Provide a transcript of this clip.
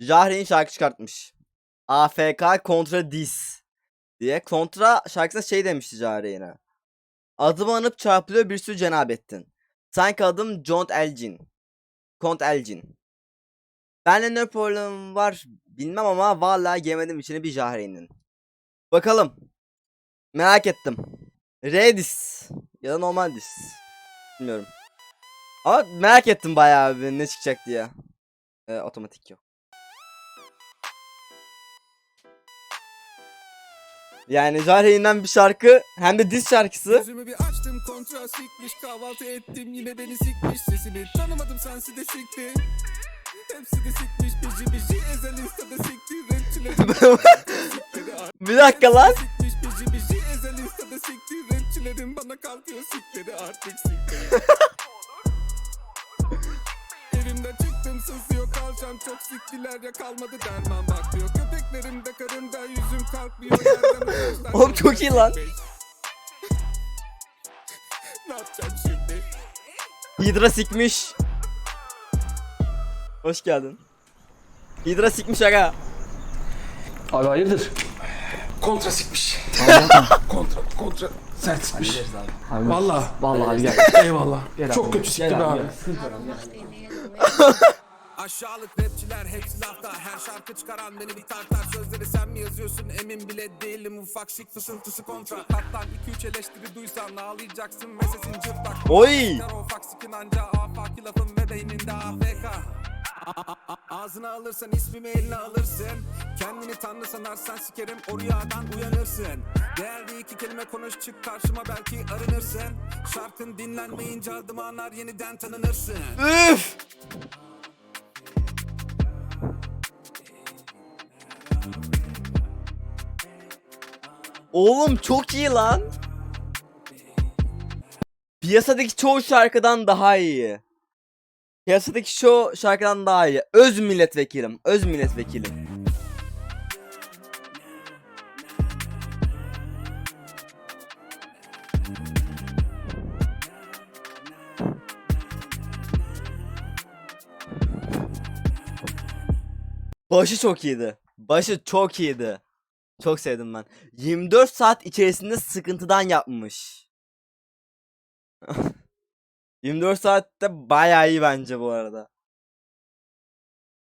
Jahre'in şarkı çıkartmış. AFK kontra dis diye. Kontra şarkısında şey demişti Jahre yine. Adımı anıp çarpılıyor bir sürü cenabettin. Sanki adım John Elgin. Kont Elgin. Benle ne problem var bilmem ama vallahi yemedim içine bir Jahre'nin. Bakalım. Merak ettim. Redis ya da normal dis. Bilmiyorum. Ama merak ettim bayağı bir ne çıkacak diye. Ee, otomatik yok. Yani Jahreyn'den bir şarkı hem de diz şarkısı. Gözümü bir açtım kontra sikmiş kahvaltı ettim yine beni sikmiş sesini tanımadım sensi de sikti. Hepsi de sikmiş bici bici ezel instada sikti. Rapçilerim Bir dakika lan. Sikmiş bici bici ezel instada sikti. Rapçilerim bana kalkıyor sikleri artık sikleri Evimden çıktım sızıyor kalçam çok siktiler ya kalmadı derman bak diyor Köpeklerim de karımda yüzüm kalkmıyor yerden Oğlum çok iyi lan. Ne yapacağım şimdi? Hidra sikmiş. Hoş geldin. Hidra sikmiş aga. Abi hayırdır? Kontra sikmiş. Kontra, kontra. Sert sikmiş. Abi, Valla. Vallahi. Abi gel. Eyvallah. Gel Çok abi, kötü sikti be abi. Aşağılık rapçiler hepsi lafta Her şarkı çıkaran beni bir tartar. Sözleri sen mi yazıyorsun? Emin bile değilim. Ufak şık fısıltısı kontra. Kattan 2-3 eleştiri duysan ağlayacaksın. Ve sesin cırtlak. Oy. Çıkar o faksikin anca afaki lafın ve beyninde AFK Ağzına alırsan ismimi eline alırsın Kendini tanrı sanarsan sikerim o rüyadan uyanırsın Değerli iki kelime konuş çık karşıma belki arınırsın Şarkın dinlenmeyince adım anar yeniden tanınırsın Üf. Oğlum çok iyi lan. Piyasadaki çoğu şarkıdan daha iyi. Piyasadaki çoğu şarkıdan daha iyi. Öz milletvekilim. Öz milletvekilim. Başı çok iyiydi. Başı çok iyiydi. Çok sevdim ben. 24 saat içerisinde sıkıntıdan yapmış. 24 saatte bayağı iyi bence bu arada.